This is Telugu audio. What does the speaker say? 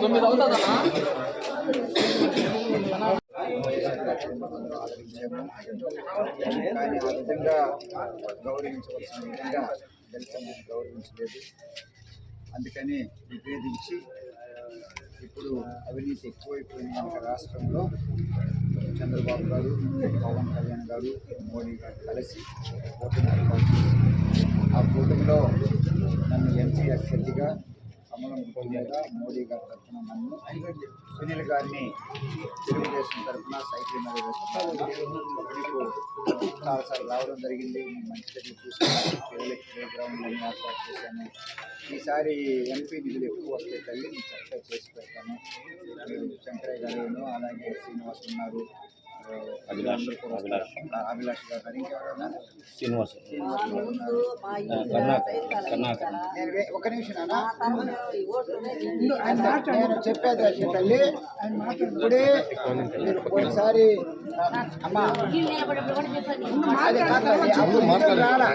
తొమ్మిది అవుతుందన్నా విధంగా గౌరవించవలసిన విధంగా దళితులను గౌరవించలేదు అందుకని విభేదించి ఇప్పుడు అవినీతి ఎక్కువైపోయింది మన రాష్ట్రంలో. చంద్రబాబు గారు పవన్ కళ్యాణ్ గారు మోడీ గారు కలిసి ఓటమి ఆ కూటమిలో నన్ను ఎంపీ అభ్యర్థిగా కమలం పొందేగా మోడీ గారి తరఫున నన్ను సునీల్ గారిని ఫౌండేషన్ తరఫున సైకిల్ మీద వేస్తున్నారు మీకు చాలాసార్లు రావడం జరిగింది. మంచి చెట్లు చూసుకున్నాను పిల్లలకి ప్లే గ్రౌండ్ ఏర్పాటు చేశాను ఈసారి ఎంపీ నిధులు ఎక్కువ వస్తే తల్లి నేను చక్కగా చేసి పెడతాను శంకరయ్య గారు అలాగే శ్రీనివాస్ ఉన్నారు. అభిలాష్ గారు. శ్రీనివాస్. కర్ణాకర్. నేను వే- ఒక నిమిషం నాన్న. నేను చెప్పేది తల్లి. ఇప్పుడే పోయినసారి అమ్మా. అప్పుడు రాలా.